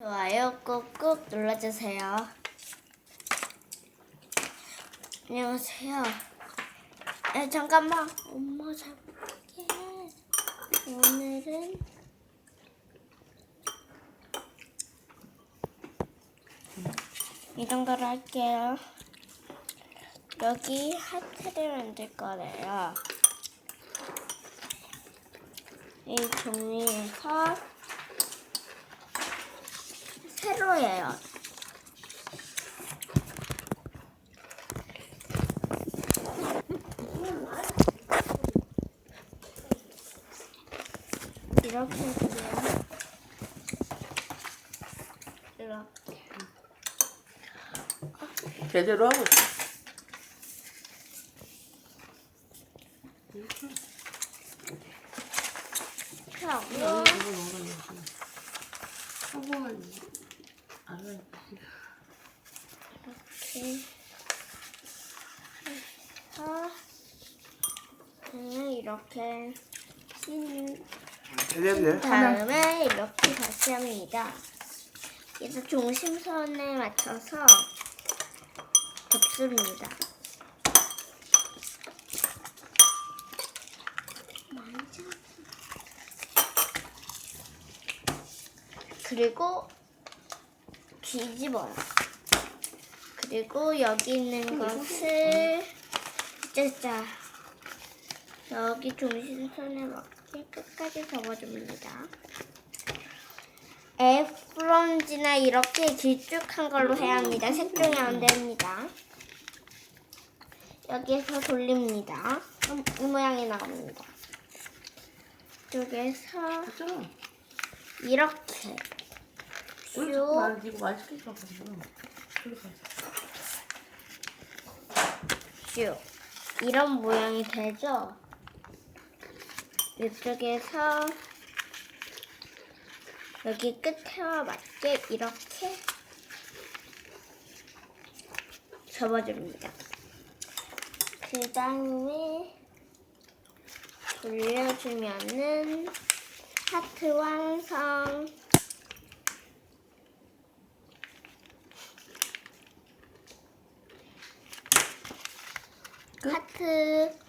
좋아요 꾹꾹 눌러주세요. 안녕하세요. 에 잠깐만 엄마 잘못할게. 오늘은 이 정도로 할게요. 여기 하트를 만들 거래요. 이 종이에서 세로예요. 이렇게 그려요. 이렇게. 제대로 하고 있어. 하고 해. 이렇게 해서 네, 이렇게 신 돼. 다음에 이렇게 다시 합니다. 그래서 중심선에 맞춰서 접습니다. 그리고 뒤집어요. 그리고 여기 있는 것을 짜자 여기 중심선에 맞게 끝까지 접어줍니다. 에프런지나 이렇게 길쭉한 걸로 해야 합니다. 색종이 안 됩니다. 여기에서 돌립니다. 음, 이 모양이 나옵니다. 이쪽에서. 이렇게 만지고 맛있게 잡았어. 쭉 이런 모양이 되죠? 이쪽에서 여기 끝에와 맞게 이렇게 접어줍니다. 그 다음에 돌려주면은 하트 완성. 吃。